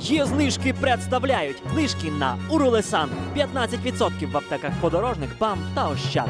Є знижки представляють знижки на Урулесан 15% в аптеках подорожник, ПАМ та Ощад.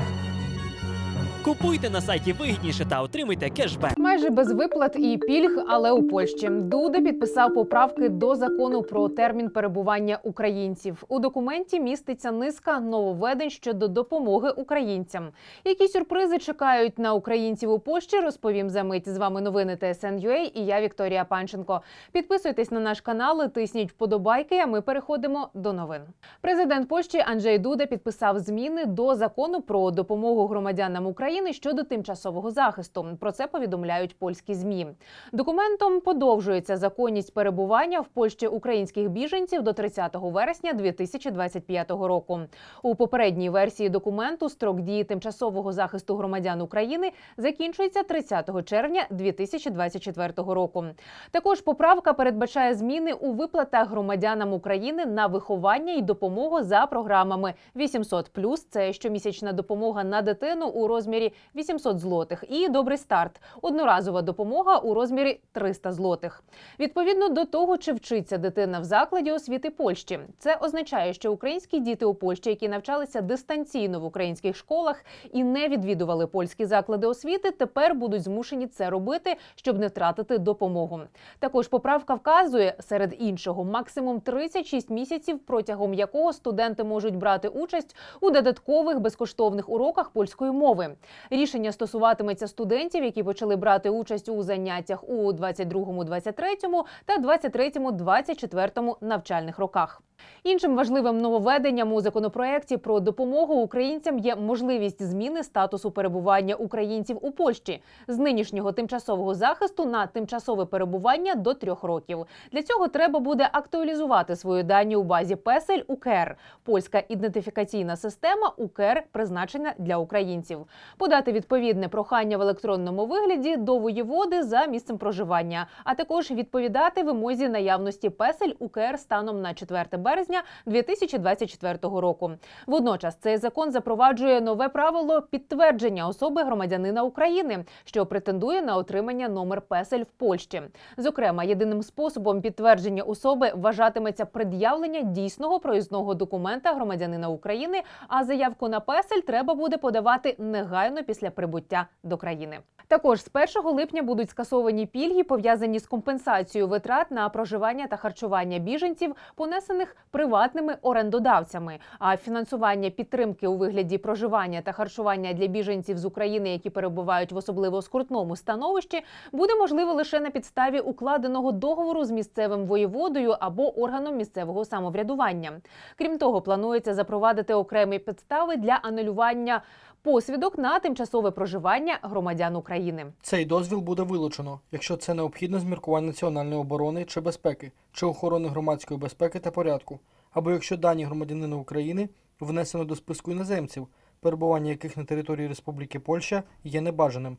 Купуйте на сайті вигідніше та отримуйте кешбек. Майже без виплат і пільг, але у Польщі Дуда підписав поправки до закону про термін перебування українців. У документі міститься низка нововведень щодо допомоги українцям. Які сюрпризи чекають на українців у Польщі? Розповім за мить. З вами новини ТСН.UA і я Вікторія Панченко. Підписуйтесь на наш канал, тисніть вподобайки. А ми переходимо до новин. Президент Польщі Анджей Дуда підписав зміни до закону про допомогу громадянам України щодо тимчасового захисту. Про це повідомляють польські змі. Документом подовжується законність перебування в Польщі українських біженців до 30 вересня 2025 року. У попередній версії документу строк дії тимчасового захисту громадян України закінчується 30 червня 2024 року. Також поправка передбачає зміни у виплатах громадянам України на виховання і допомогу за програмами 800+, це щомісячна допомога на дитину у розмірі 800 злотих, і добрий старт одноразова допомога у розмірі 300 злотих. Відповідно до того, чи вчиться дитина в закладі освіти Польщі, це означає, що українські діти у Польщі, які навчалися дистанційно в українських школах і не відвідували польські заклади освіти, тепер будуть змушені це робити, щоб не втратити допомогу. Також поправка вказує серед іншого максимум 36 місяців, протягом якого студенти можуть брати участь у додаткових безкоштовних уроках польської мови. Рішення стосуватиметься студентів, які почали брати участь у заняттях у 22-23 та 23-24 навчальних роках. Іншим важливим нововведенням у законопроекті про допомогу українцям є можливість зміни статусу перебування українців у Польщі з нинішнього тимчасового захисту на тимчасове перебування до трьох років. Для цього треба буде актуалізувати свої дані у базі Песель УКР, польська ідентифікаційна система УКР призначена для українців, подати відповідне прохання в електронному вигляді до воєводи за місцем проживання, а також відповідати вимозі наявності Песель УКР станом на 4 березня 2024 року. Водночас цей закон запроваджує нове правило підтвердження особи громадянина України, що претендує на отримання номер песель в Польщі. Зокрема, єдиним способом підтвердження особи вважатиметься пред'явлення дійсного проїзного документа громадянина України. А заявку на песель треба буде подавати негайно після прибуття до країни. Також з 1 липня будуть скасовані пільги, пов'язані з компенсацією витрат на проживання та харчування біженців, понесених приватними орендодавцями. А фінансування підтримки у вигляді проживання та харчування для біженців з України, які перебувають в особливо скрутному становищі, буде можливо лише на підставі укладеного договору з місцевим воєводою або органом місцевого самоврядування. Крім того, планується запровадити окремі підстави для анулювання посвідок на тимчасове проживання громадян України. Цей дозвіл буде вилучено, якщо це необхідно з міркувань національної оборони чи безпеки, чи охорони громадської безпеки та порядку, або якщо дані громадянина України внесено до списку іноземців, перебування яких на території Республіки Польща є небажаним,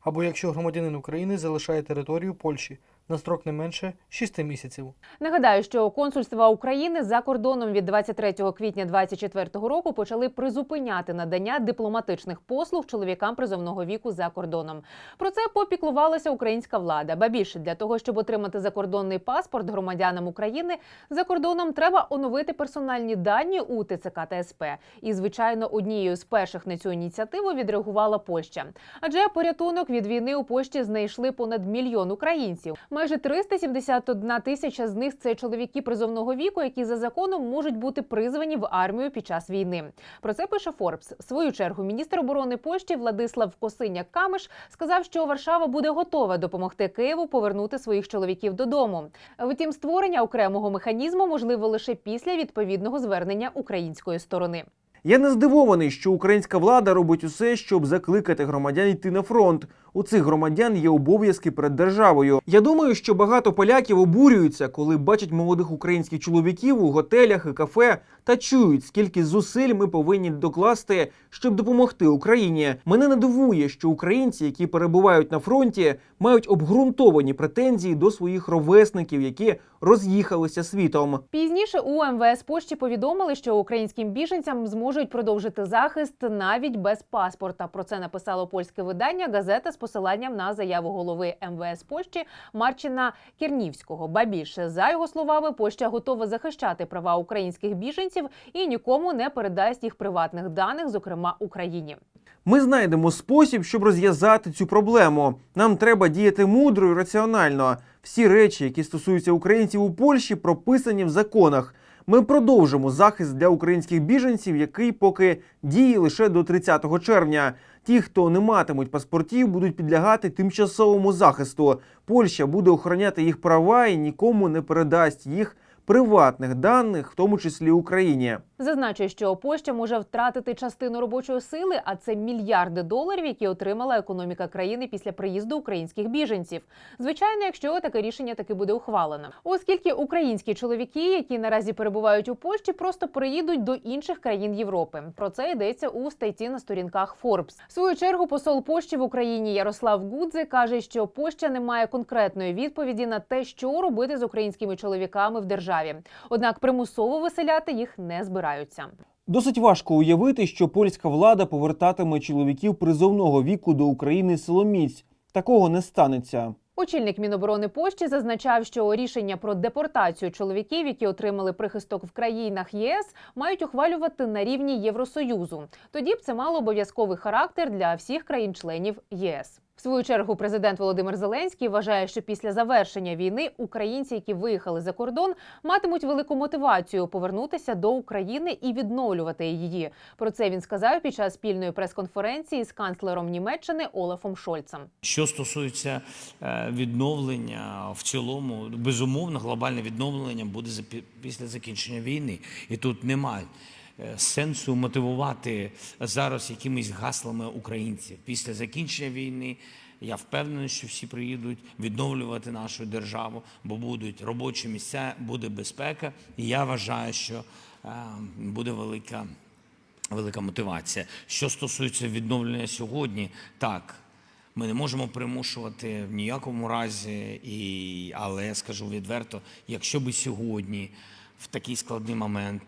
або якщо громадянин України залишає територію Польщі на строк не менше 6 місяців. Нагадаю, що консульства України за кордоном від 23 квітня 2024 року почали призупиняти надання дипломатичних послуг чоловікам призовного віку за кордоном. Про це попіклувалася українська влада. Ба більше для того, щоб отримати закордонний паспорт громадянам України за кордоном, треба оновити персональні дані у ТЦК та СП. І звичайно, однією з перших на цю ініціативу відреагувала Польща. Адже порятунок від війни у Польщі знайшли понад мільйон українців. Майже 371 тисяча з них це чоловіки призовного віку, які за законом можуть бути призвані в армію під час війни. Про це пише Форбс. В свою чергу міністр оборони Польщі Владислав Косиняк Камиш сказав, що Варшава буде готова допомогти Києву повернути своїх чоловіків додому. Втім, створення окремого механізму можливо лише після відповідного звернення української сторони. Я не здивований, що українська влада робить усе, щоб закликати громадян йти на фронт. У цих громадян є обов'язки перед державою. Я думаю, що багато поляків обурюються, коли бачать молодих українських чоловіків у готелях і кафе та чують, скільки зусиль ми повинні докласти, щоб допомогти Україні. Мене не дивує, що українці, які перебувають на фронті, мають обґрунтовані претензії до своїх ровесників, які роз'їхалися світом. Пізніше у МВС Польщі повідомили, що українським біженцям зможуть можуть продовжити захист навіть без паспорта. Про це написало польське видання газета з посиланням на заяву голови МВС Польщі Марчина Кернівського. Ба більше за його словами, Польща готова захищати права українських біженців і нікому не передасть їх приватних даних, зокрема Україні. Ми знайдемо спосіб, щоб розв'язати цю проблему. Нам треба діяти мудро і раціонально. Всі речі, які стосуються українців у Польщі, прописані в законах. Ми продовжимо захист для українських біженців, який поки діє лише до 30 червня. Ті, хто не матимуть паспортів, будуть підлягати тимчасовому захисту. Польща буде охороняти їх права і нікому не передасть їх приватних даних, в тому числі Україні. Зазначу, що Польща може втратити частину робочої сили, а це мільярди доларів, які отримала економіка країни після приїзду українських біженців. Звичайно, якщо таке рішення таки буде ухвалено, оскільки українські чоловіки, які наразі перебувають у Польщі, просто переїдуть до інших країн Європи. Про це йдеться у статті на сторінках Forbes. В свою чергу посол Польщі в Україні Ярослав Гудзе каже, що Польща не має конкретної відповіді на те, що робити з українськими чоловіками в державі. Однак примусово виселяти їх не збираються. Досить важко уявити, що польська влада повертатиме чоловіків призовного віку до України силоміць. Такого не станеться. Очільник Міноборони Польщі зазначав, що рішення про депортацію чоловіків, які отримали прихисток в країнах ЄС, мають ухвалювати на рівні Євросоюзу. Тоді б це мало обов'язковий характер для всіх країн-членів ЄС. Свою чергу президент Володимир Зеленський вважає, що після завершення війни українці, які виїхали за кордон, матимуть велику мотивацію повернутися до України і відновлювати її. Про це він сказав під час спільної прес-конференції з канцлером Німеччини Олафом Шольцем. Що стосується е, відновлення в цілому, безумовно, глобальне відновлення буде після закінчення війни, і тут немає сенсу мотивувати зараз якимись гаслами українців. Після закінчення війни я впевнений, що всі приїдуть відновлювати нашу державу, бо будуть робочі місця, буде безпека. І я вважаю, що е, буде велика велика мотивація. Що стосується відновлення сьогодні, так. Ми не можемо примушувати в ніякому разі, і, але я скажу відверто, якщо би сьогодні, в такий складний момент,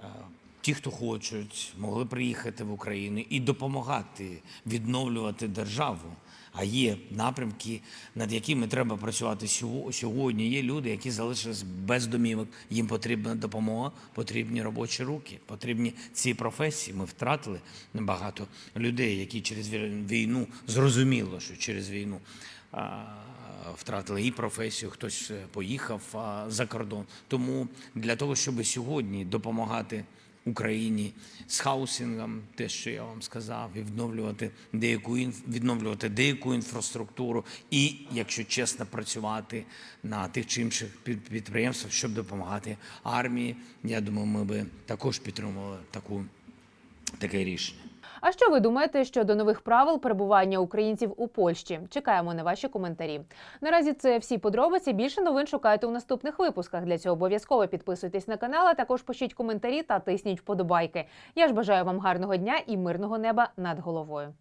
е, ті, хто хочуть, могли приїхати в Україну і допомагати відновлювати державу. А є напрямки, над якими треба працювати сьогодні. Є люди, які залишились без домівок. Їм потрібна допомога, потрібні робочі руки, потрібні ці професії. Ми втратили багато людей, які через війну зрозуміло, що через війну. Втратили і професію, хтось е, поїхав за кордон. Тому для того, щоб сьогодні допомагати Україні з хаусингом, те, що я вам сказав, і відновлювати деяку відновлювати деяку інфраструктуру, і, якщо чесно, працювати на тих чи інших під- підприємствах, щоб допомагати армії. Я думаю, ми би також підтримували таку таке рішення. А що ви думаєте щодо нових правил перебування українців у Польщі? Чекаємо на ваші коментарі. Наразі це всі подробиці. Більше новин шукайте у наступних випусках. Для цього обов'язково підписуйтесь на канал, а також пишіть коментарі та тисніть вподобайки. Я ж бажаю вам гарного дня і мирного неба над головою.